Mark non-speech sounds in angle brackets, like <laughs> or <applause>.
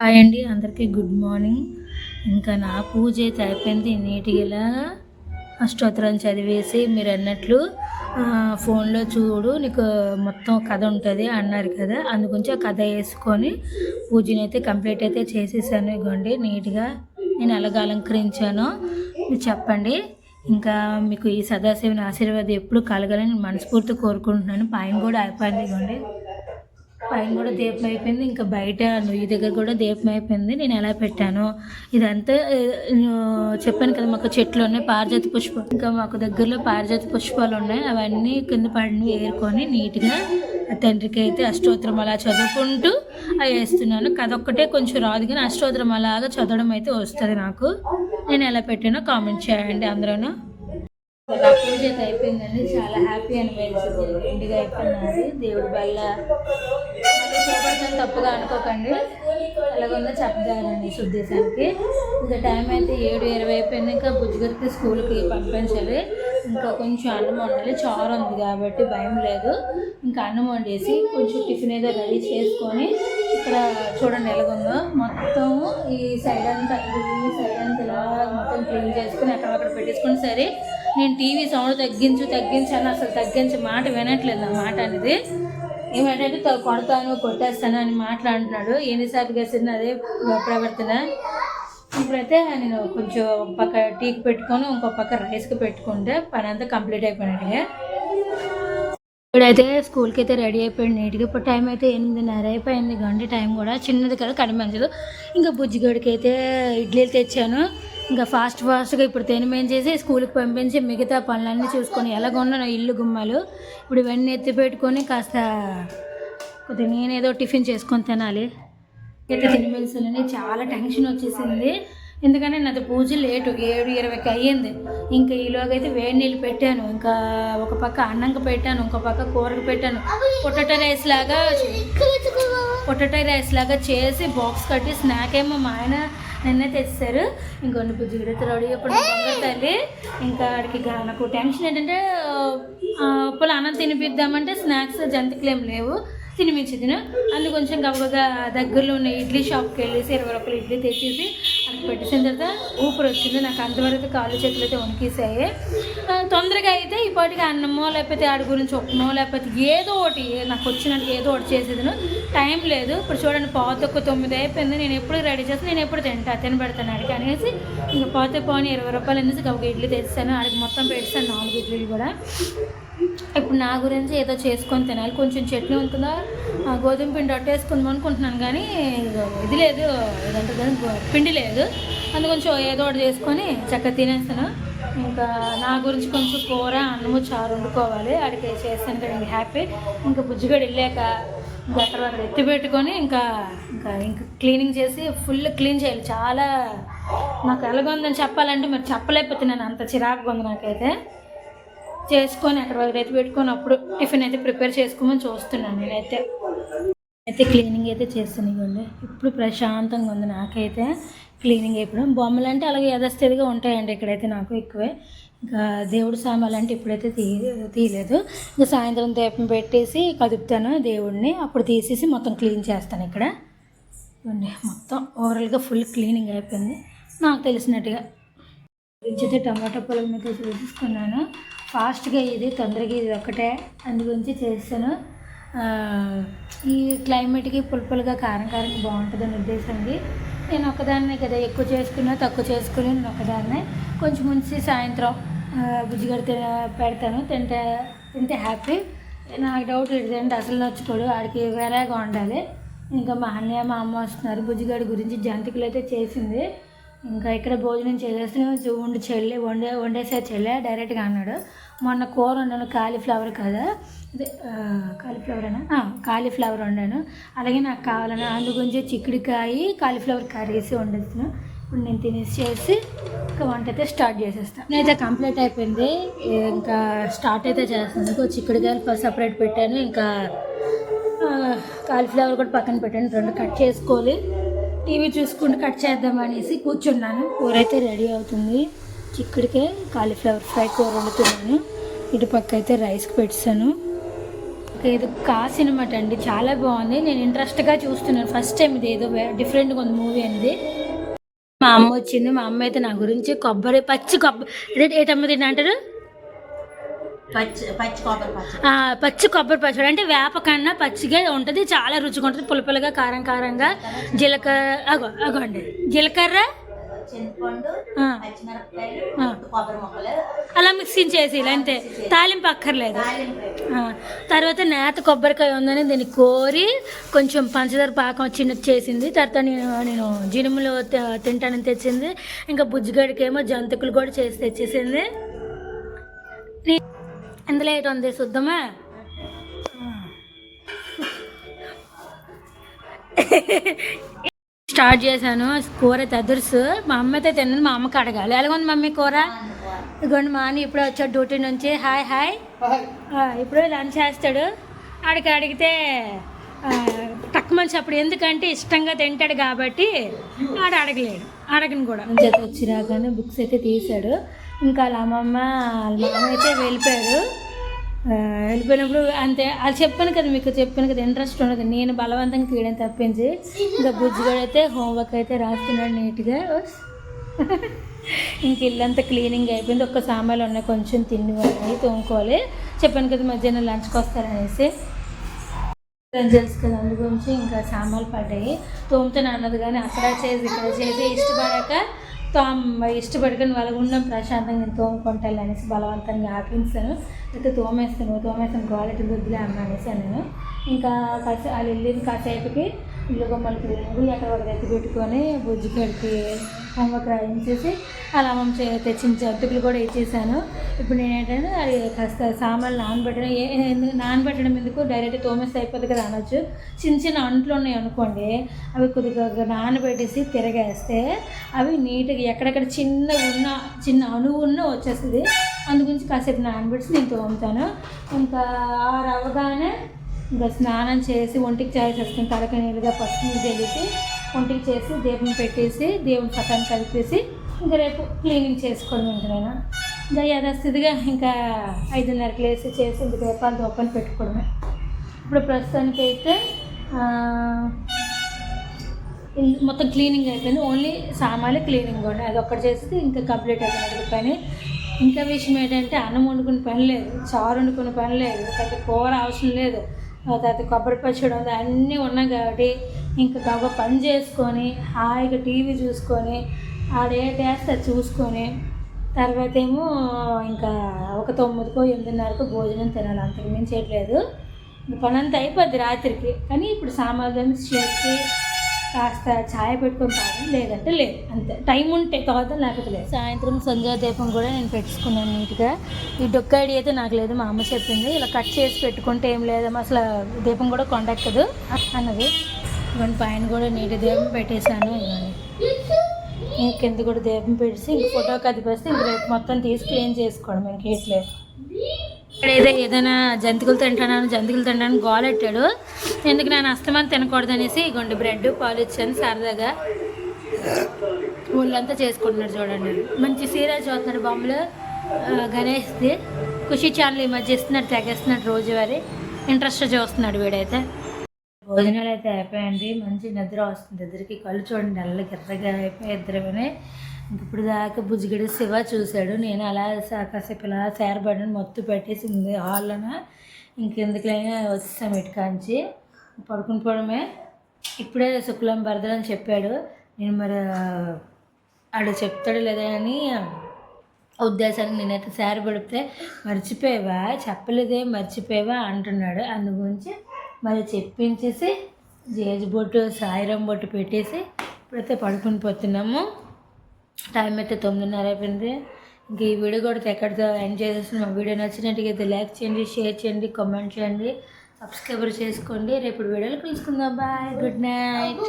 Hi అండి అందరికీ good morning. ఇంకా నా పూజ అయితే అయిపోయింది. నీట్గా ఇలా అష్టోత్తరం చదివేసి మీరు అన్నట్లు ఫోన్లో చూడు నీకు మొత్తం కథ ఉంటుంది అన్నారు కదా. అందుగురించి ఆ కథ వేసుకొని పూజని అయితే కంప్లీట్ అయితే చేసేసాను. ఇగోండి నీట్గా నేను ఎలాగ అలంకరించాను. మీరు చెప్పండి ఇంకా మీకు ఈ సదాశివుని ఆశీర్వాదం ఎప్పుడు కలగాలని మనస్ఫూర్తి కోరుకుంటున్నాను. పైన కూడా అయిపోయింది. ఇగోండి. పైన కూడా దీపం అయిపోయింది. ఇంకా బయట నుయ్యి దగ్గర కూడా దీపం అయిపోయింది. నేను ఎలా పెట్టాను ఇదంతా చెప్పాను కదా మాకు చెట్లు ఉన్నాయి పారిజాత పుష్పం. ఇంకా మాకు దగ్గరలో పారిజాత పుష్పాలు ఉన్నాయి. అవన్నీ కింద పడిన ఏరుకొని నీట్గా ఆ తండ్రికి అయితే అష్టోత్తరం అలా చదువుకుంటూ అవి వేస్తున్నాను. కథ ఒక్కటే కొంచెం రాదు కానీ అష్టోత్తరం అలాగా చదవడం అయితే వస్తుంది నాకు. నేను ఎలా పెట్టానో కామెంట్ చేయండి అందరూ పూజ అయితే అయిపోయిందండి. చాలా హ్యాపీ అనిపించింది. ఇంటిగా అయిపోయింది దేవుడి వల్ల చేపడతాను తప్పుగా అనుకోకండి. ఎలాగొందో చెప్పదారండి శుద్ధేశానికి ఇంకా టైం అయితే ఏడు ఇరవై అయిపోయింది. ఇంకా బుజ్జిగారికి స్కూల్కి పంపించాలి. ఇంకా కొంచెం అన్నం వండాలి. చారు ఉంది కాబట్టి భయం లేదు. ఇంకా అన్నం వండేసి కొంచెం టిఫిన్ ఏదో రెడీ చేసుకొని ఇక్కడ చూడండి ఎలాగుందో. మొత్తం ఈ సైడ్ అంతా ఈ సైడ్ అంతా ఇలా మొత్తం క్లీన్ చేసుకుని అక్కడ పెట్టేసుకుని సరే నేను టీవీ సౌండ్ తగ్గించు తగ్గించాను అసలు తగ్గించే మాట వినట్లేదు ఆ మాట అనేది. ఏమంటే కొడతాను కొట్టేస్తాను అని మాట్లాడుతున్నాడు. ఎన్నిసార్లు గెలిచిన అదే ప్రవర్తన. ఇప్పుడైతే నేను కొంచెం ఒక పక్క టీకి పెట్టుకొని ఇంకో పక్క రైస్కి పెట్టుకుంటే పని అంతా కంప్లీట్ అయిపోయినట్టుగా ఇప్పుడైతే స్కూల్కి అయితే రెడీ అయిపోయింది నీట్గా. ఇప్పుడు టైం అయితే ఎనిమిదిన్నర అయిపోయింది. గంట టైం కూడా. చిన్నది కదా కనిపించదు ఇంకా బుజ్జిగడికి అయితే ఇడ్లీలు తెచ్చాను. ఇంకా ఫాస్ట్ ఫాస్ట్గా ఇప్పుడు తెనిమేం చేసి స్కూల్కి పంపించి మిగతా పనులన్నీ చూసుకొని ఎలాగొన్నా ఇల్లు గుమ్మాలు ఇప్పుడు ఇవన్నీ ఎత్తి పెట్టుకొని కాస్త కొద్దిగా నేనేదో టిఫిన్ చేసుకొని తినాలి. అయితే తినిమెలిసలని చాలా టెన్షన్ వచ్చేసింది. ఎందుకంటే నాది పూజ లేటు ఏడు ఇరవైకి అయ్యింది. ఇంకా ఈలోగా అయితే వేడి నీళ్ళు పెట్టాను. ఇంకా ఒక పక్క అన్నంకి పెట్టాను ఇంకో పక్క కూరకు పెట్టాను. పొటాటో రైస్ లాగా పొటాటో రైస్ లాగా చేసి బాక్స్ కట్టి స్నాక్ ఏమో మా ఆయన నిన్నే తెచ్చారు ఇంకొన్ని బుజ్జి కూడా రెడీ అప్పుడు తల్లి ఇంకా ఆడికి గా- నాకు టెన్షన్ ఏంటంటే అన్నం తినిపిద్దామంటే స్నాక్స్ జంతికలు ఏం లేవు. తినిపించింది అందుకు కొంచెం గబగబా దగ్గరలో ఉన్న ఇడ్లీ షాప్కి వెళ్ళేసి ఇరవై రూపాయలు ఇడ్లీ తెచ్చేసి అది పెట్టేసిన తర్వాత ఊపిరి వచ్చింది. నాకు అంతవరకు కాళ్ళు చేతులు అయితే వణికేసాయి తొందరగా అయితే ఇప్పటికి అన్నమో లేకపోతే ఆడి గురించి ఉప్మో లేకపోతే ఏదో ఒకటి నాకు వచ్చినట్టు ఏదో ఒకటి చేసేది టైం లేదు. ఇప్పుడు చూడండి పాతొక్క తొమ్మిది అయిపోయింది. నేను ఎప్పుడు రెడీ చేస్తాను నేను ఎప్పుడు తింటా తినబెడతాను అడిగి అనేసి ఇంకా పాత పోనీ ఇరవై రూపాయలు అనేసి ఒక ఇడ్లీ తెచ్చాను ఆడికి మొత్తం పెట్టాను నాలుగు ఇడ్లీలు కూడా. ఇప్పుడు నా గురించి ఏదో చేసుకొని తినాలి. కొంచెం చట్నీ ఉంటుందా? ఆ, గోధుమ పిండి అట్టేసుకుందాం అనుకుంటున్నాను కానీ ఇది లేదు. ఏదంటే పిండి లేదు. అందుకొంచెం ఏదో ఒకటి చేసుకొని చక్కగా తినేస్తాను ఇంకా నా గురించి కొంచెం కూర అన్నము చారు వండుకోవాలి. అడిగి చేస్తాను కదా హ్యాపీ. ఇంకా బుజ్జిగడు వెళ్ళాక ఇంకా అక్కడ ఎత్తి పెట్టుకొని ఇంకా ఇంకా ఇంకా క్లీనింగ్ చేసి ఫుల్ క్లీన్ చేయాలి. చాలా నాకు ఎలాగొందని చెప్పాలంటే మరి చెప్పలేకపోతున్నాను. అంత చిరాకుగా ఉంది నాకైతే. చేసుకొని అక్కడ వరకు అయితే పెట్టుకొని అప్పుడు టిఫిన్ అయితే ప్రిపేర్ చేసుకోమని చూస్తున్నాను నేనైతే. అయితే క్లీనింగ్ అయితే చేస్తాను ఇవ్వండి ఇప్పుడు ప్రశాంతంగా ఉంది నాకైతే క్లీనింగ్ అయిపోవడం. బొమ్మలు అంటే అలాగే యథస్థితిగా ఉంటాయండి ఇక్కడైతే నాకు ఎక్కువే. ఇంకా దేవుడు సామాన్లు అంటే ఇప్పుడైతే తీ తీయలేదు. ఇంకా సాయంత్రం దీపం పెట్టేసి కదుపుతాను దేవుడిని. అప్పుడు తీసేసి మొత్తం క్లీన్ చేస్తాను ఇక్కడ. ఇవ్వండి మొత్తం ఓవరాల్గా ఫుల్ క్లీనింగ్ అయిపోయింది. నాకు తెలిసినట్టుగా. గురించి టమాటా పొలం మీద చూసుకున్నాను ఫాస్ట్గా ఇది తొందరగా ఇది ఒకటే అందు గురించి చేస్తాను. ఈ క్లైమేట్కి పులుపులుగా కారం కారంగా బాగుంటుందని ఉద్దేశంది నేను ఒకదాన్నే కదా ఎక్కువ చేసుకున్నా తక్కువ చేసుకుని నేను ఒకదాన్నే కొంచెం ముంచి సాయంత్రం బుజ్జిగడ తిన పెడతాను తింటే తింటే హ్యాపీ. నాకు డౌట్ ఏంటంటే అసలు నచ్చుకోడు ఆడికి వేరేగా ఉండాలి. ఇంకా మా అన్నయ్య మా అమ్మ వస్తున్నారు బుజ్జిగాడి గురించి జంతికలు అయితే చేసింది. ఇంకా ఇక్కడ భోజనం చేసేసి ఉండి చెల్లి వండే వండేసే చెల్లె డైరెక్ట్గా అన్నాడు. మొన్న కూర వండాను కాలీఫ్లవర్ కదా. అదే కాలీఫ్లవరేనా? కాలీఫ్లవర్ వండాను. అలాగే నాకు కావాలని అందుగురించి చిక్కుడుకాయ కాలీఫ్లవర్ కర్రీస్ వండేస్తున్నాను ఇప్పుడు నేను తినేసి చేసి ఇంకా వంట అయితే స్టార్ట్ చేసేస్తాను నేనైతే కంప్లీట్ అయిపోయింది. ఇంకా స్టార్ట్ అయితే చేస్తాను. ఇంకో చిక్కుడుకాయలు ఫస్ట్ సపరేట్ పెట్టాను. ఇంకా కాలీఫ్లవర్ కూడా పక్కన పెట్టాను. రెండు కట్ చేసుకోవాలి. టీవీ చూసుకుంటూ కట్ చేద్దాం అనేసి కూర్చున్నాను. కూర అయితే రెడీ అవుతుంది. చిక్కుడికే కాలీఫ్లవర్ ఫ్రై కూర వండుతున్నాను. ఇటు పక్క అయితే రైస్కి పెట్టాను. ఇది కా అండి. చాలా బాగుంది. నేను ఇంట్రెస్ట్గా చూస్తున్నాను. ఫస్ట్ టైం ఇది ఏదో డిఫరెంట్గా ఉంది మూవీ అనేది. మా అమ్మ వచ్చింది. మా అమ్మ అయితే నా గురించి కొబ్బరి పచ్చి కొబ్బరి ఇదే ఏటమ్మ తిన్నా అంటారు? పచ్చి పచ్చి కొబ్బరి పచ్చడి. ఆ, పచ్చి కొబ్బరి పచ్చడి. అంటే వేప కన్నా పచ్చిగా ఉంటుంది చాలా రుచిగా ఉంటుంది. పులపులగా కారం కారంగా. జీలకర్ర అగో జీలకర్ర? ఆ. కొబ్బరి ముక్కలు. అలా మిక్సింగ్ చేసి అంతే. తాలింపు అక్కర్లేదు. తర్వాత నేత కొబ్బరికాయ ఉందని దీన్ని కోరి కొంచెం పంచదార పాకం చిన్నది చేసింది. తర్వాత నేను నేను జినుములు తింటానని తెచ్చింది. ఇంకా బుజ్జిగడికేమో జంతికలు కూడా చేసి తెచ్చేసింది. ఇందులో ఏంటి ఉంది శుద్ధమా స్టార్ట్ చేశాను కూర తదురుసు. మా అమ్మ అయితే తిన్నది మా అమ్మకి అడగాలి. ఎలాగుంది మమ్మీ కూర? ఇదిగోండి మా అన్న ఇప్పుడు వచ్చాడు డ్యూటీ నుంచి. హాయ్ హాయ్ ఆ, ఇప్పుడు లంచ్ చేస్తాడు. ఆడికి అడిగితే ఆ, తక్కువని చెప్పడు ఎందుకంటే ఇష్టంగా తింటాడు కాబట్టి ఆడ అడగలేడు. అడగను కూడా. జత వచ్చి రాగానే బుక్స్ అయితే తీశాడు. ఇంకా వాళ్ళ అమ్మమ్మ వాళ్ళ మామ అయితే వెళ్ళిపోయారు. వెళ్ళిపోయినప్పుడు అంతే అది చెప్పాను కదా మీకు చెప్పాను కదా ఇంట్రెస్ట్ ఉండదు. నేను బలవంతంగా తీయడం తప్పించి ఇంకా బుజ్జిగాడు అయితే హోంవర్క్ అయితే రాస్తున్నాడు నీట్గా <laughs> ఇంక ఇల్లంతా క్లీనింగ్ అయిపోయింది. ఒక్క సామాన్లు ఉన్నాయి కొంచెం తిండి ఉన్నాయి తోముకోవాలి. చెప్పాను కదా మధ్యాహ్నం లంచ్కి వస్తారనేసి. తెలుసు కదా అందు గురించి ఇంకా సామాన్లు పడ్డాయి. తోముతాను అన్నది కానీ అక్కడ చేసి ఇక్కడ చేసి ఇష్టపడక ఇష్టపడుకుని వాళ్ళ ఉన్న ప్రశాంతంగా నేను తోముకుంటాను అనేసి బలవంతంగా ఆపించాను. అయితే తోమేస్తాను తోమేస్తాను క్వాలిటీ బుద్ధిలే అమ్మ అనేసి నేను ఇంకా కాసే వాళ్ళు వెళ్ళిన కాసేపుకి ఇల్లు బొమ్మలు క్లీనింగ్ ఎక్కడ ఒక ఎత్తి పెట్టుకొని బుజ్జి పెట్టి హోంవర్క్ రాయించేసి అలా అమ్మమ్మ తెచ్చిన జంతుకులు కూడా ఇచ్చేసాను. ఇప్పుడు నేను ఏంటంటే అది కాస్త సామాన్లు నానబెట్టడం ఏ నానబెట్టడం ఎందుకు? డైరెక్ట్ తోమేస్తే అయిపోతుంది కదా అనొచ్చు. చిన్న చిన్న అంట్లు ఉన్నాయి అనుకోండి అవి కొద్దిగా నానబెట్టేసి తిరగేస్తే అవి నీట్గా ఎక్కడెక్కడ చిన్న ఉన్న చిన్న అణువు ఉన్న వచ్చేస్తుంది. అందుగురించి కాసేపు నానబెట్టి నేను తోముతాను. ఇంకా ఆరు అవగానే ఇంకా స్నానం చేసి ఒంటికి చాయ్ చేసుకుని తలక నీళ్ళుగా పసుపు నీళ్ళు తెలిసి ఒంటికి చేసి దీపం పెట్టేసి దేవుని పటాన్ని కలిపేసి ఇంకా రేపు క్లీనింగ్ చేసుకోవడం ఉంటున్నాను ఇంకా యథాస్థితిగా ఇంకా ఐదున్నరకు లేసి చేసి ఇంక దీపాలు దోపని పెట్టుకోవడమే. ఇప్పుడు ప్రస్తుతానికి అయితే మొత్తం క్లీనింగ్ అయిపోయింది. ఓన్లీ సామాన్లు క్లీనింగ్ ఉన్నాయి అది ఒక్కటి చేస్తే ఇంకా కంప్లీట్ అయిపోయినట్టు పని ఇంకా విషయం ఏంటంటే అన్నం వండుకునే పని లేదు. చారు వండుకునే పని లేదు. తర్వాత కూర అవసరం లేదు. తర్వాత కొబ్బరి పచ్చడి ఉంది అన్నీ ఉన్నాయి కాబట్టి ఇంకా గొప్ప పని చేసుకొని హాయిగా టీవీ చూసుకొని ఆడేటి వేస్తే అది చూసుకొని తర్వాత ఏమో ఇంకా ఒక తొమ్మిదికో ఎనిమిదిన్నరకు భోజనం తినాలి. అంతకు మించి చేయట్లేదు పని అంతా అయిపోద్ది రాత్రికి. కానీ ఇప్పుడు సామాన్లు చేసి కాస్త ఛాయ్ పెట్టుకొని తాగడం లేదంటే లేదు. అంతే. టైం ఉంటే తాగుతాం లేకపోతే లేదు. సాయంత్రం సంధ్యా దీపం కూడా నేను పెట్టుకున్నాను నీట్గా. ఈ డొక్క ఐడి అయితే నాకు లేదు మా అమ్మ చెప్పింది. ఇలా కట్ చేసి పెట్టుకుంటే ఏం లేదమ్మా అసలు దీపం కూడా కొండక్కదు అన్నది. ఇవన్నీ పైన కూడా నీటి దీపం పెట్టేశాను ఇవన్నీ ఇంక కింద కూడా దీపం పెట్టి ఇంక ఫోటో కదిపేస్తే ఇంక రేపు మొత్తం తీసి క్లీన్ చేసుకోవడం ఇంకేట్లేదు ఇక్కడ ఏదో ఏదైనా జంతికలు తింటాను జంతికలు తింటాను గోలెట్టాడు ఎందుకు నేను అస్తమానం తినకూడదు అనేసి ఇగోండి బ్రెడ్ పాలు ఇచ్చాను సరదాగా. ఊళ్ళంతా చేసుకుంటున్నాడు చూడండి. మంచి సీరియల్ చూస్తున్నాడు బొమ్మలు. గణేష్ది. ఖుషి ఛానల్ ఈ మధ్య ఇస్తున్నాడు తెగేస్తున్నాడు రోజువారీ. ఇంట్రెస్ట్ చూస్తున్నాడు వీడైతే. భోజనాలు అయితే అయిపోయాయండి మంచి నిద్ర వస్తుంది. ఇద్దరికి కళ్ళు చూడండి నల్ల గిర్రగా అయిపోయి ఇద్దరు ఇప్పుడు దాకా బుజ్జిగడ శివ చూశాడు. నేను అలా కాసేపు ఇలా సేరబడిన మొత్తం పెట్టేసింది. హాల్లోన ఇంకెందుకులైనా వచ్చేసాం ఇటుకాంచి. పడుకుని పోవడమే. ఇప్పుడే శుక్లం బరదలు అని చెప్పాడు. నేను మరి ఆడు చెప్తాడు లేదా అని ఉద్దేశానికి నేనైతే శారీ పడితే మర్చిపోయావా? చెప్పలేదే మర్చిపోయావా అంటున్నాడు. అందు గురించి మరి చెప్పించేసి జేజు బొట్టు సాయిరం బొట్టు పెట్టేసి ఇప్పుడైతే పడుకుని పోతున్నాము. టైం అయితే తొమ్మిదిన్నర అయిపోయింది. ఇంక ఈ వీడియో కూడా ఎక్కడితో ఎండ్ చేసేసిన మా వీడియో నచ్చినట్టుగా లైక్ చేయండి షేర్ చేయండి కామెంట్ చేయండి సబ్స్క్రైబర్ చేసుకోండి. రేపు వీడియోలు కలుసుకుందాం. Bye good night